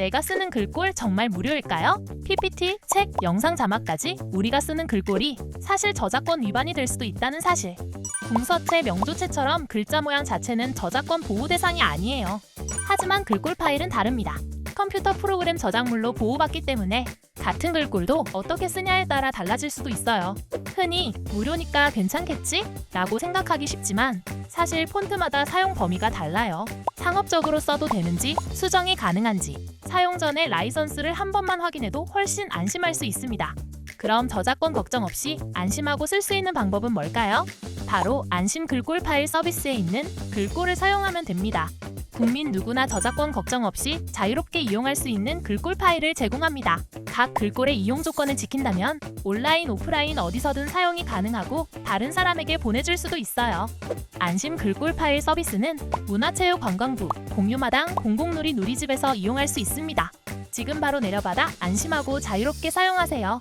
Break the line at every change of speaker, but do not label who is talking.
내가 쓰는 글꼴 정말 무료일까요? PPT, 책, 영상 자막까지 우리가 쓰는 글꼴이 사실 저작권 위반이 될 수도 있다는 사실. 궁서체, 명조체처럼 글자 모양 자체는 저작권 보호 대상이 아니에요. 하지만 글꼴 파일은 다릅니다. 컴퓨터 프로그램 저작물로 보호받기 때문에 같은 글꼴도 어떻게 쓰냐에 따라 달라질 수도 있어요. 흔히 무료니까 괜찮겠지? 라고 생각하기 쉽지만 사실 폰트마다 사용 범위가 달라요. 상업적으로 써도 되는지, 수정이 가능한지, 사용 전에 라이선스를 한 번만 확인해도 훨씬 안심할 수 있습니다. 그럼 저작권 걱정 없이 안심하고 쓸 수 있는 방법은 뭘까요? 바로 안심 글꼴 파일 서비스에 있는 글꼴을 사용하면 됩니다. 국민 누구나 저작권 걱정 없이 자유롭게 이용할 수 있는 글꼴 파일을 제공합니다. 각 글꼴의 이용 조건을 지킨다면 온라인, 오프라인 어디서든 사용이 가능하고 다른 사람에게 보내줄 수도 있어요. 안심 글꼴 파일 서비스는 문화체육관광부, 공유마당, 공공누리 누리집에서 이용할 수 있습니다. 지금 바로 내려받아 안심하고 자유롭게 사용하세요.